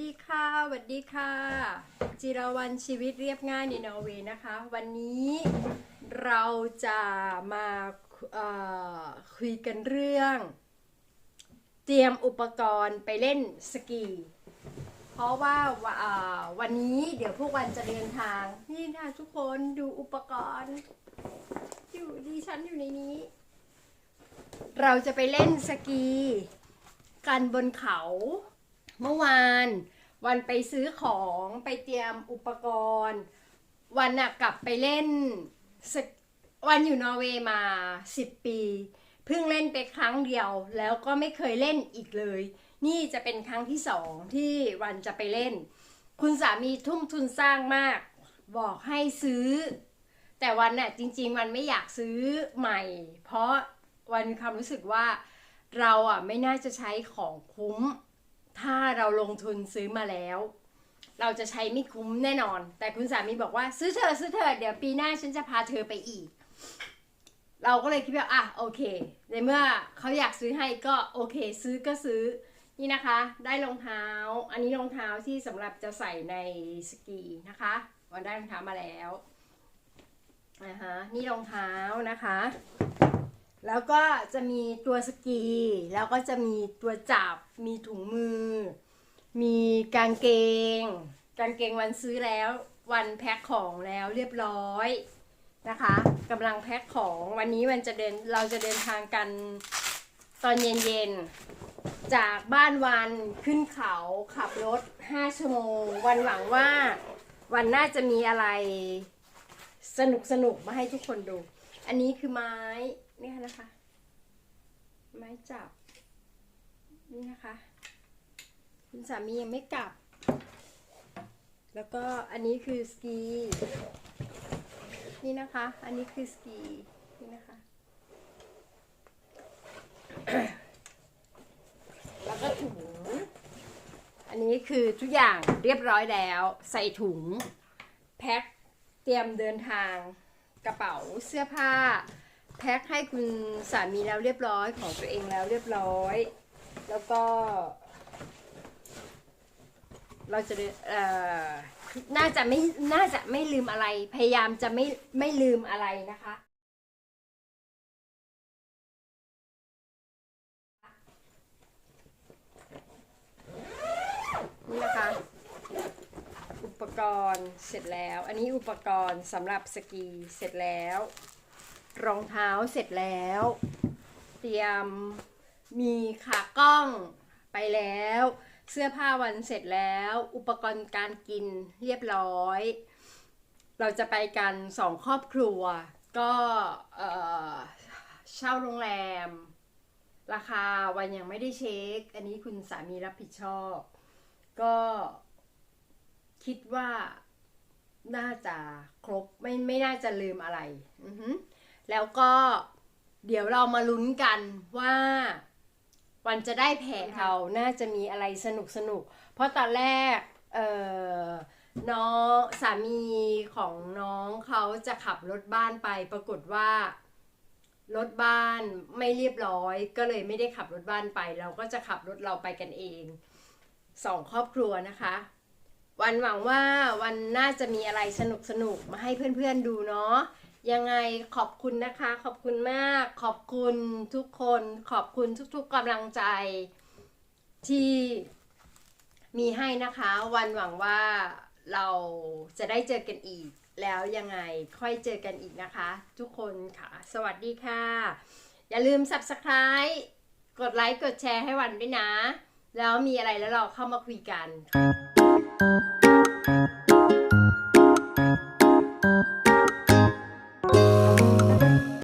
ดีค่ะสวัสดีค่ะ จิรวันชีวิตเรียบง่ายในนอร์เวย์นะคะ วันนี้เราจะมาคุยกันเรื่อง เตรียมอุปกรณ์ไปเล่นสกี เพราะว่าว,วันนี้เดี๋ยวพวกวันจะเดินทาง นี่ค่ะทุกคนดูอุปกรณ์อยู่ดิฉันอยู่ในนี้ เราจะไปเล่นสกี กันบนเขา เมื่อวานวันไปซื้อของไปเตรียมอุปกรณ์ วันน่ะกลับไปเล่น วันอยู่นอร์เวย์มา 10 ปี เพิ่งเล่นไปครั้งเดียว แล้วก็ไม่เคยเล่นอีกเลย นี่จะเป็นครั้งที่สองที่วันจะไปเล่น คุณสามีทุ่มทุนสร้างมาก บอกให้ซื้อ แต่วันน่ะจริง ๆ วันไม่อยากซื้อใหม่ เพราะวันความรู้สึกว่าเราอะไม่น่าจะใช้ของคุ้ม ถ้าเราลงทุนซื้อมาแล้ว เราจะใช้ไม่คุ้มแน่นอน แต่คุณสามีบอกว่าซื้อเธอะซื้อเธอะเดี๋ยวปีหน้าฉันจะพาเธอไปอีก เราก็เลยคิดว่าอะโอเค ในเมื่อเขาอยากซื้อให้ก็โอเค ซื้อก็ซื้อนี่นะคะ ได้รองเท้า อันนี้รองเท้าที่สำหรับจะใส่ในสกีนะคะวันได้รองเท้ามาแล้วนะคะนี่รองเท้านะคะ แล้วก็จะมีตัวสกี แล้วก็จะมีตัวจับ มีถุงมือ มีกางเกง กางเกงวันซื้อแล้ว วันแพ็คของแล้วเรียบร้อยนะคะกำลังแพ็คของวันนี้วันจะเดินเราจะเดินทางกันตอนเย็นๆ จากบ้านวันขึ้นเขาขับรถ 5 ชั่วโมง วันหวังว่าวันน่าจะมีอะไรสนุกสนุกมาให้ทุกคนดู อันนี้คือไม้ เนี่ยนะคะ ไม้จับ นี่นะคะ คุณสามียังไม่กลับ แล้วก็อันนี้คือสกี นี่นะคะ อันนี้คือสกี นี่นะคะ แล้วก็ถุง อันนี้คือทุกอย่างเรียบร้อยแล้ว ใส่ถุง แพ็ค เตรียมเดินทาง กระเป๋า เสื้อผ้า แพ็คให้คุณสามีแล้วเรียบร้อยของตัวเองแล้วเรียบร้อย แล้วก็ เราจะเดินเอ่อน่าจะไม่น่าจะไม่ลืมอะไร พยายามจะไม่ไม่ลืมอะไรนะคะ นี่นะคะ อุปกรณ์เสร็จแล้ว อันนี้อุปกรณ์สำหรับสกีเสร็จแล้ว รองเท้าเสร็จแล้ว เตรียมมีขากล้องไปแล้ว เสื้อผ้าวันเสร็จแล้ว อุปกรณ์การกินเรียบร้อย เราจะไปกันสองครอบครัว ก็เช่าโรงแรม ราคาวันยังไม่ได้เช็ค อันนี้คุณสามีรับผิดชอบ ก็คิดว่าน่าจะครบไม่ไม่น่าจะลืมอะไร อือหือ แล้วก็เดี๋ยวเรามาลุ้นกันว่าวันจะได้แผนเราน่าจะมีอะไรสนุกสนุก เพราะตอนแรกเออน้องสามีของน้องเขาจะขับรถบ้านไป ปรากฏว่ารถบ้านไม่เรียบร้อย ก็เลยไม่ได้ขับรถบ้านไป เราก็จะขับรถเราไปกันเองสองครอบครัวนะคะ วันหวังว่าวันน่าจะมีอะไรสนุกสนุกมาให้เพื่อนๆดูเนาะ ยังไงขอบคุณนะคะ ขอบคุณมาก ขอบคุณทุกคน ขอบคุณทุกๆกำลังใจที่มีให้นะคะ วันหวังว่าเราจะได้เจอกันอีก แล้วยังไงค่อยเจอกันอีกนะคะ ทุกคนค่ะ สวัสดีค่ะ อย่าลืม subscribe กดไลค์ กดแชร์ให้วันด้วยนะ แล้วมีอะไรแล้วเราเข้ามาคุยกัน